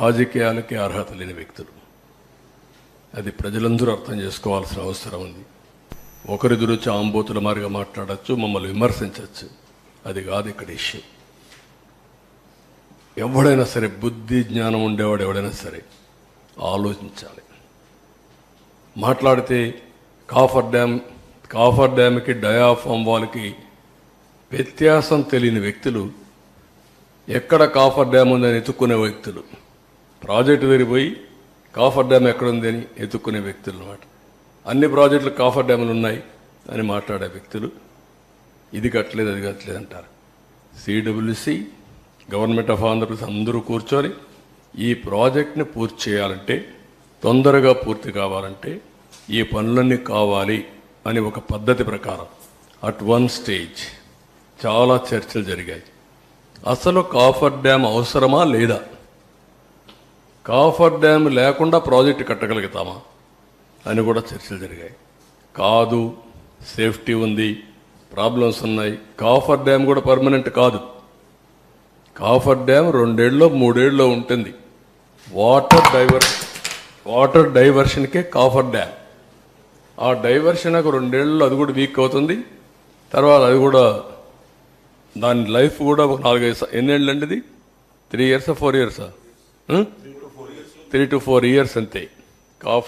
రాజకీయాలకి అర్హత లేని వ్యక్తులు. అది ప్రజలందరూ అర్థం చేసుకోవాల్సిన అవసరం ఉంది. ఒకరిదురు ఆంబోతుల మారిగా మాట్లాడచ్చు మమ్మల్ని విమర్శించవచ్చు అది కాదు ఇక్కడ ఇష్యూ. ఎవడైనా సరే బుద్ధి జ్ఞానం ఉండేవాడు ఎవడైనా సరే ఆలోచించాలి. మాట్లాడితే కాఫర్ డ్యామ్ కాఫర్ డ్యామ్కి డయాఫామ్ వాళ్ళకి వ్యత్యాసం తెలియని వ్యక్తులు ఎక్కడ కాఫర్ డ్యామ్ ఉందని ఎత్తుక్కునే వ్యక్తులు ప్రాజెక్టు దగ్గరికి కాఫర్ డ్యామ్ ఎక్కడ ఉందని ఎత్తుక్కునే వ్యక్తులు అనమాట అన్ని ప్రాజెక్టులు కాఫర్ డ్యాములు ఉన్నాయి అని మాట్లాడే వ్యక్తులు ఇది కట్టలేదు అది కట్టలేదు అంటారు. సిడబ్ల్యూసి గవర్నమెంట్ ఆఫ్ ఆంధ్రప్రదేశ్ అందరూ కూర్చొని ఈ ప్రాజెక్ట్ని పూర్తి చేయాలంటే తొందరగా పూర్తి కావాలంటే ఈ పనులన్నీ కావాలి అని ఒక పద్ధతి ప్రకారం అట్ వన్ స్టేజ్ చాలా చర్చలు జరిగాయి. అసలు కాఫర్ డ్యామ్ అవసరమా లేదా? కాఫర్ డ్యామ్ లేకుండా ప్రాజెక్టు కట్టగలుగుతామా అని కూడా చర్చలు జరిగాయి. కాదు సేఫ్టీ ఉంది ప్రాబ్లమ్స్ ఉన్నాయి. కాఫర్ డ్యామ్ కూడా పర్మనెంట్ కాదు. కాఫర్ డ్యామ్ రెండేళ్ళలో మూడేళ్ళలో ఉంటుంది. వాటర్ డైవర్ వాటర్ డైవర్షన్కే కాఫర్ డ్యామ్. ఆ డైవర్షన్ ఒక రెండేళ్ళలో అది కూడా వీక్ అవుతుంది. తర్వాత అది కూడా దాని లైఫ్ కూడా ఒక నాలుగైదు స- ఎన్నేళ్ళు అండి ఇది? త్రీ ఇయర్సా ఫోర్ ఇయర్సా? త్రీ టు ఫోర్ ఇయర్స్ అంతే కాఫర్